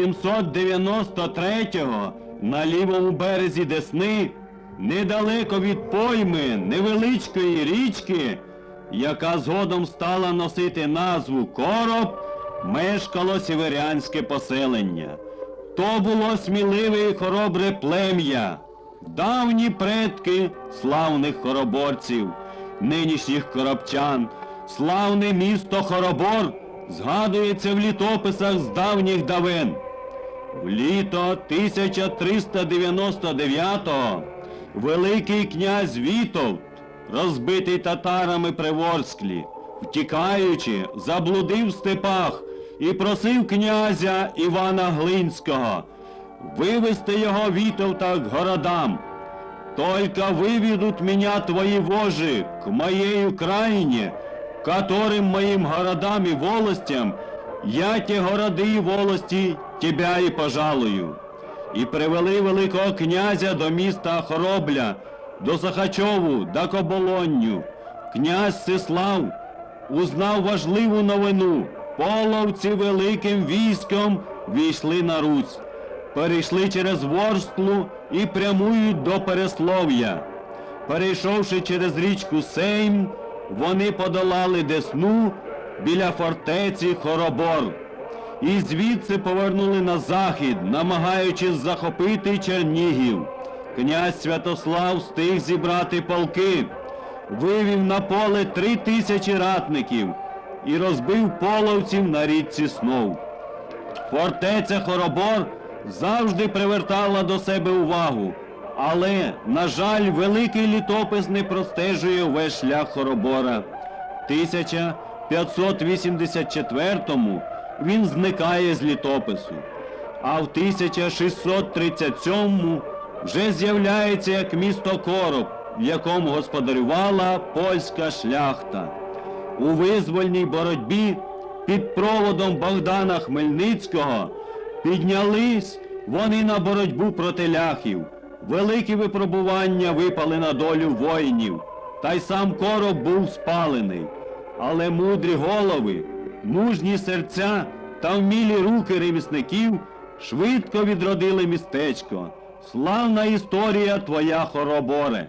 893-го на лівому березі Десни, недалеко від пойми невеличкої річки, яка згодом стала носити назву Короб, мешкало сіверянське поселення. То було сміливе і хоробре плем'я, давні предки славних хороборців, нинішніх коробчан, славне місто Хоробор згадується в літописах з давніх давен. В літо 1399-го Великий князь Вітовт, розбитий татарами при Ворсклі, втікаючи, заблудив в степах і просив князя Івана Глинського вивести його Вітовта к городам. Только выведут меня твои вожи к моей Украине, которым моим городам и волостям я те городи і волості тебя і пожалую. І привели Великого князя до міста Хоробля, до Сахачову, до Коболонню. Князь Сислав узнав важливу новину. Половці великим військом війшли на Русь перейшли через Ворсклу і прямують до Переслов'я. Перейшовши через річку Сейм, вони подолали Десну біля фортеці Хоробор. І звідси повернули на захід, намагаючись захопити Чернігів. Князь Святослав встиг зібрати полки, вивів на поле три тисячі ратників і розбив половців на річці Снов. Фортеця Хоробор завжди привертала до себе увагу, але, на жаль, великий літопис не простежує увесь шлях Хоробора. В 1584-му він зникає з літопису, а в 1637-му вже з'являється як місто Короб, в якому господарювала польська шляхта. У визвольній боротьбі під проводом Богдана Хмельницького піднялись вони на боротьбу проти ляхів. Великі випробування випали на долю воїнів, та й сам короб був спалений. Але мудрі голови, мужні серця та вмілі руки ремісників швидко відродили містечко. Славна історія твоя хороборе!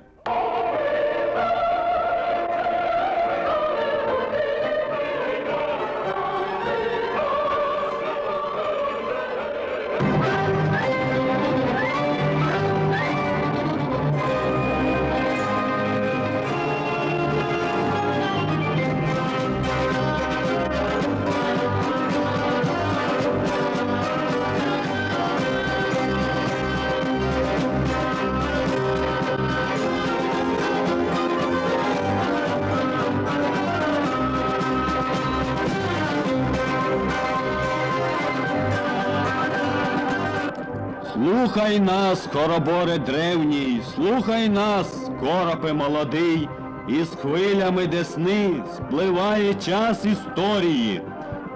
Слухай нас, хороборе древній, слухай нас, коропе молодий, із хвилями десни спливає час історії.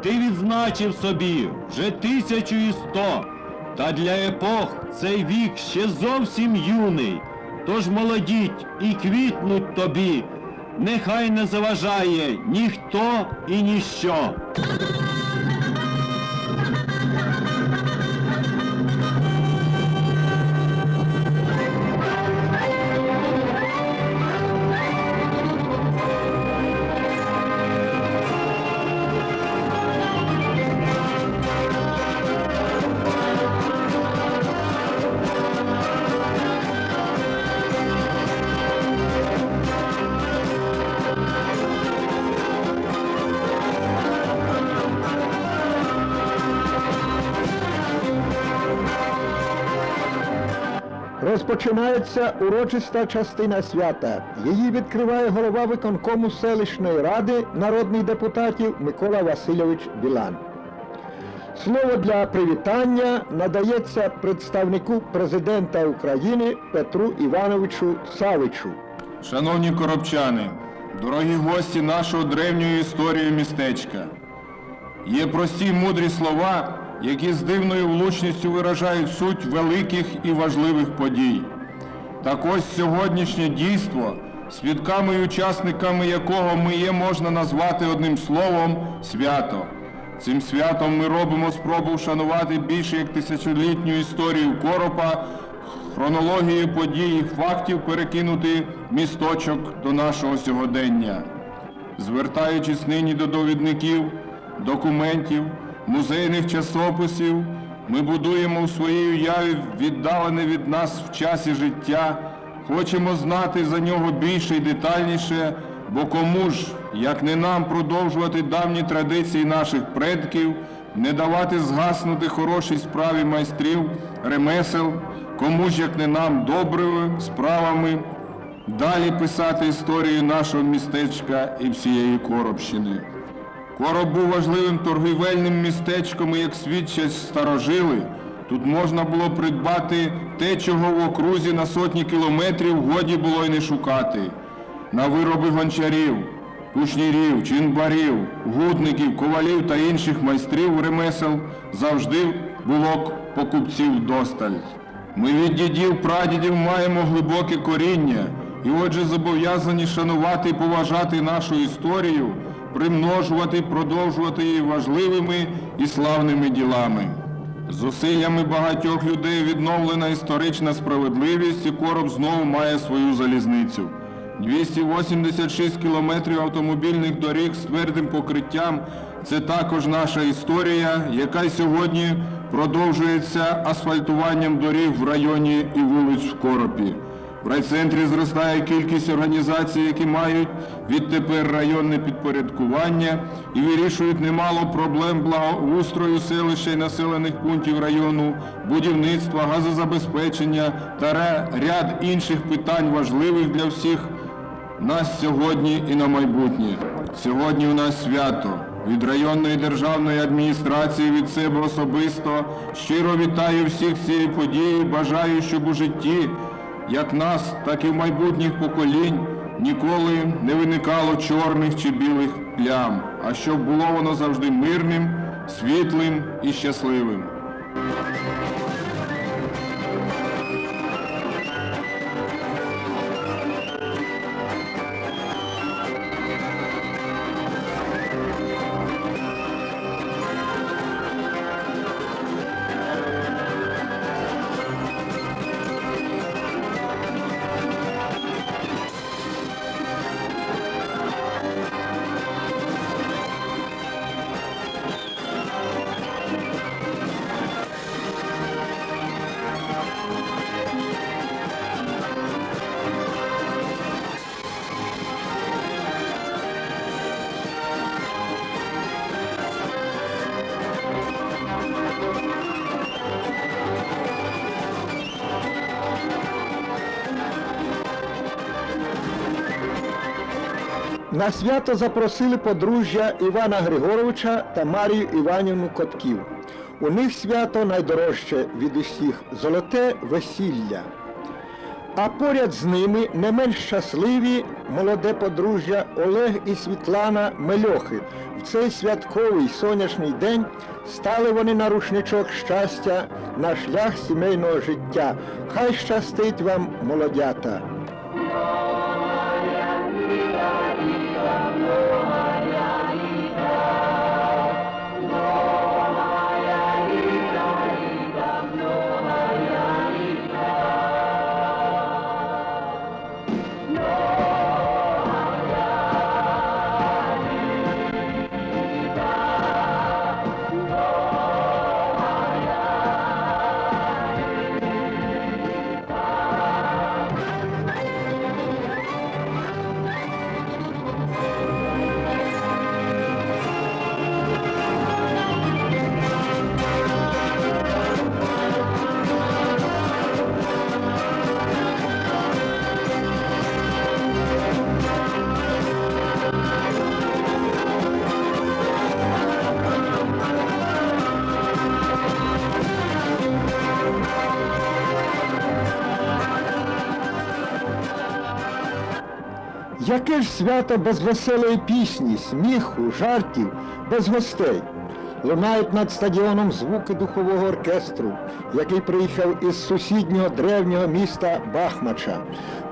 Ти відзначив собі вже тисячу і сто, та для епох цей вік ще зовсім юний. Тож молодіть і квітнуть тобі, нехай не заважає ніхто і ніщо. Розпочинається урочиста частина свята. Її відкриває голова виконкому селищної ради народних депутатів Микола Васильович Білан. Слово для привітання надається представнику президента України Петру Івановичу Савичу. Шановні коробчани, дорогі гості нашого древньої історії містечка. Є прості мудрі слова, які з дивною влучністю виражають суть великих і важливих подій. Так ось сьогоднішнє дійство, свідками і учасниками якого ми є можна назвати одним словом свято. Цим святом ми робимо спробу вшанувати більше як тисячолітню історію коропа, хронологію подій і фактів перекинути місточок до нашого сьогодення. Звертаючись нині до довідників, документів, музейних часописів, ми будуємо у своїй уяві віддалене від нас в часі життя, хочемо знати за нього більше і детальніше, бо кому ж, як не нам продовжувати давні традиції наших предків, не давати згаснути хорошій справі майстрів, ремесел, кому ж, як не нам, добрими справами, Далі писати історію нашого містечка і всієї Коробщини. Короб був важливим торгівельним містечком, і як свідчать старожили, тут можна було придбати те, чого в окрузі на сотні кілометрів годі було й не шукати. На вироби гончарів, кушнірів, чинбарів, гутників, ковалів та інших майстрів ремесел завжди було покупців досталь. Ми від дідів прадідів маємо глибоке коріння, і отже зобов'язані шанувати і поважати нашу історію, примножувати продовжувати її важливими і славними ділами. Зусиллями багатьох людей відновлена історична справедливість, і короб знову має свою залізницю. 286 кілометрів автомобільних доріг з твердим покриттям це також наша історія, яка сьогодні продовжується асфальтуванням доріг в районі і вулиць в Коропі. В райцентрі зростає кількість організацій, які мають відтепер районне підпорядкування і вирішують немало проблем благоустрою селища і населених пунктів району, будівництва, газозабезпечення та ряд інших питань важливих для всіх нас сьогодні і на майбутнє. Сьогодні у нас свято. Від районної державної адміністрації від себе особисто щиро вітаю всіх цієї події. Бажаю, щоб у житті як нас, так і в майбутніх поколінь ніколи не виникало чорних чи білих плям, а щоб було воно завжди мирним, світлим і щасливим. На свято запросили подружжя Івана Григоровича та Марію Іванівну Котків. У них свято найдорожче від усіх золоте весілля. А поряд з ними не менш щасливі молоде подружжя Олег і Світлана Мельохи. В цей святковий сонячний день стали вони на рушничок щастя на шлях сімейного життя. Хай щастить вам, молодята! Яке ж свято без веселої пісні, сміху, жартів, без гостей? Лунають над стадіоном звуки духового оркестру, який приїхав із сусіднього древнього міста Бахмача.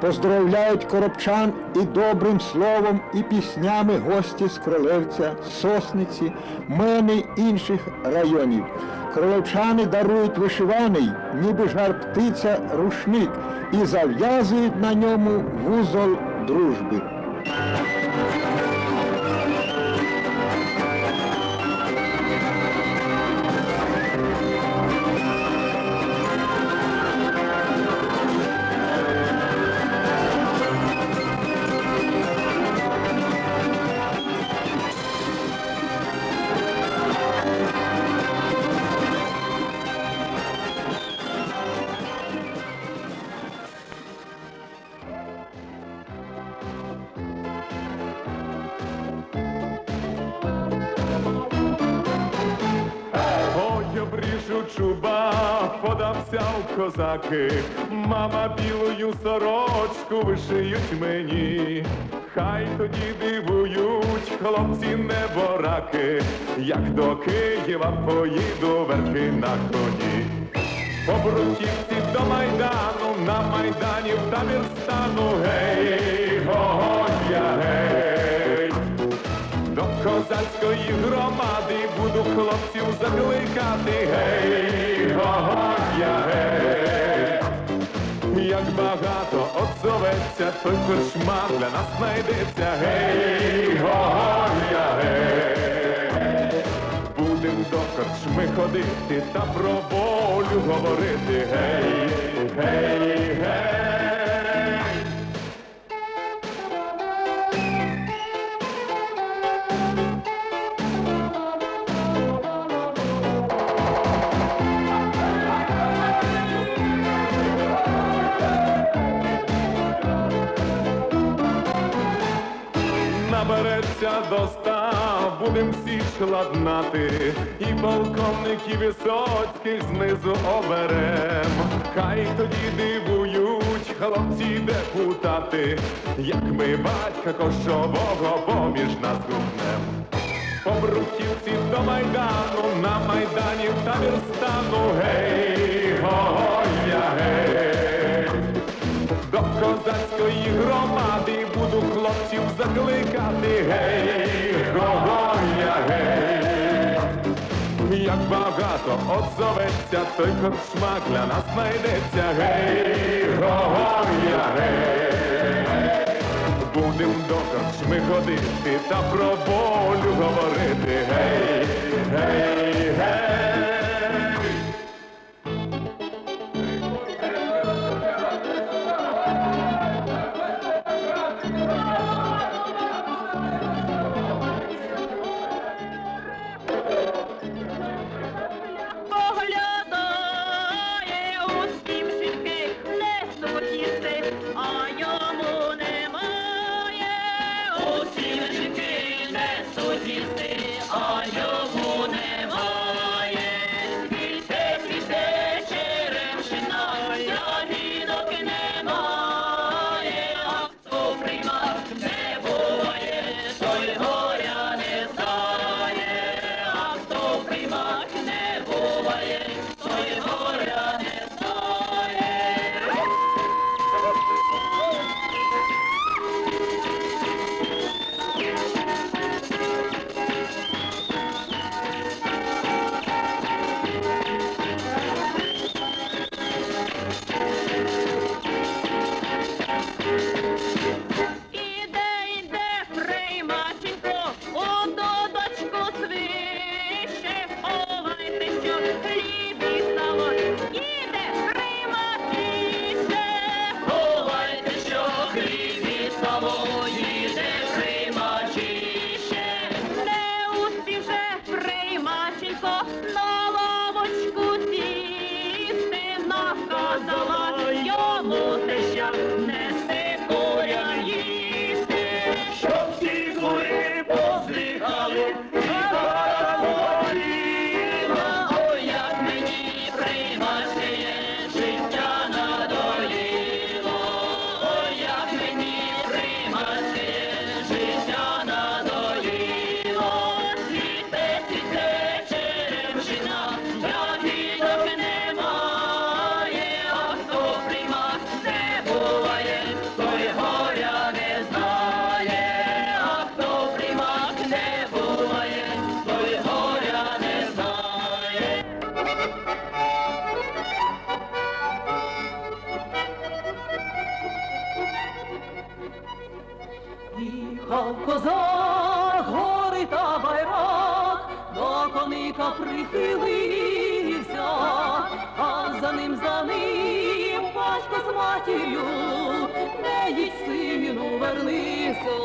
Поздоровляють коробчан і добрим словом, і піснями гості з Кролевця, Сосниці, Мени інших районів. Кролевчани дарують вишиваний, ніби жар птиця, рушник і зав'язують на ньому вузол дружби. Козаки, мама білою сорочку вишиють мені. Хай тоді дивують хлопці небораки, як до Києва поїду верхи на коні. По бруківці до Майдану, на Майдані в табір стану, гей, го козацької громади буду хлопців закликати, гей, я гей. Як багато отзоветься, той корчма для нас знайдеться, гей, я гей. Будем до корчми ходити та про волю говорити, гей, гей. Будем всі ладнати, і полковників висоцьких знизу оберем. Хай тоді дивують хлопці депутати, як ми батька кошового поміж нас гукнем. По бруківці до Майдану, на Майдані в табір стану, гей, го я гей. Козацької громади буду хлопців закликати, гей, го я гей. Як багато отзоветься, той корчма для нас знайдеться, гей, го я гей. Будем до корчми ходити та про волю говорити, гей, коника прихилився, а за ним, за ним батько з матір'ю, не їдь сину, вернися,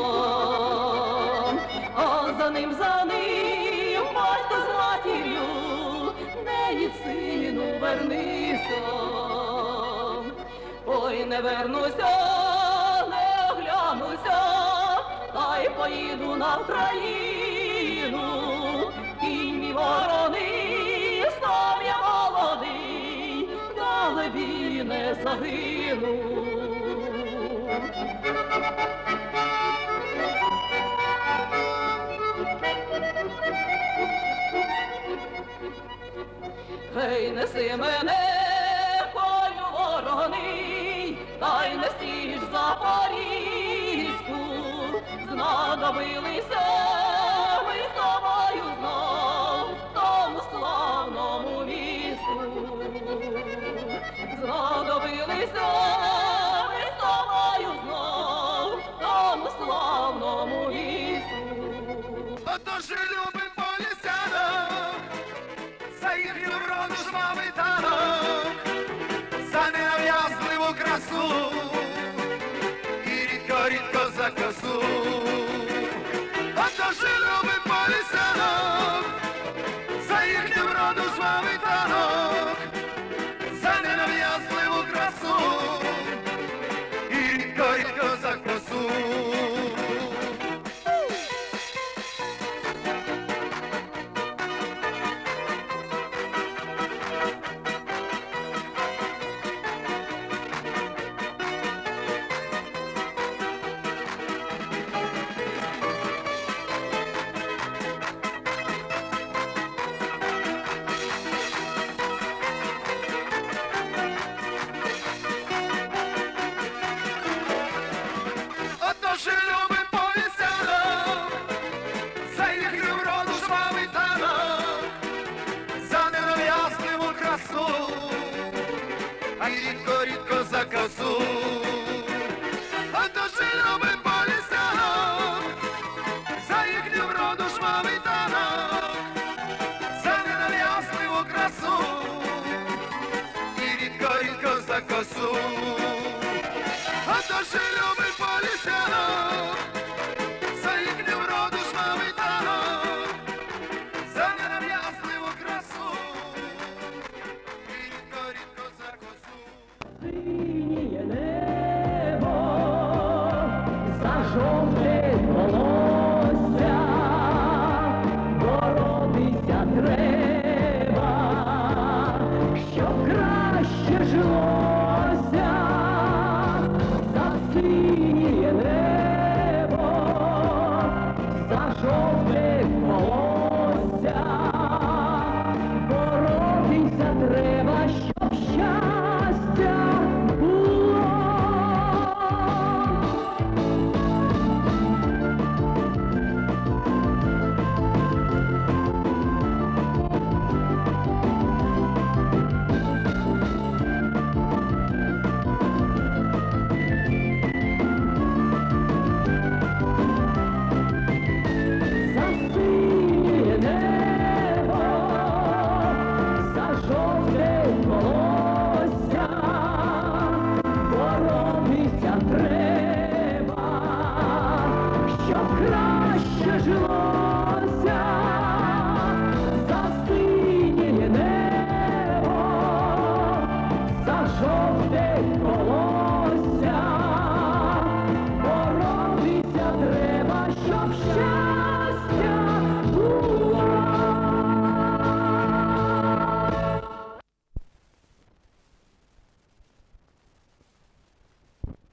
а за ним, за ним батько з матір'ю, не їдь сину, вернися, ой не вернуся, не оглянуся, та й поїду на Україну. Вороний, знов я молодий, далебі не загину. Хей неси мене, полю ворони, та й не сіж за порізку, знадобились. Marcelo! see.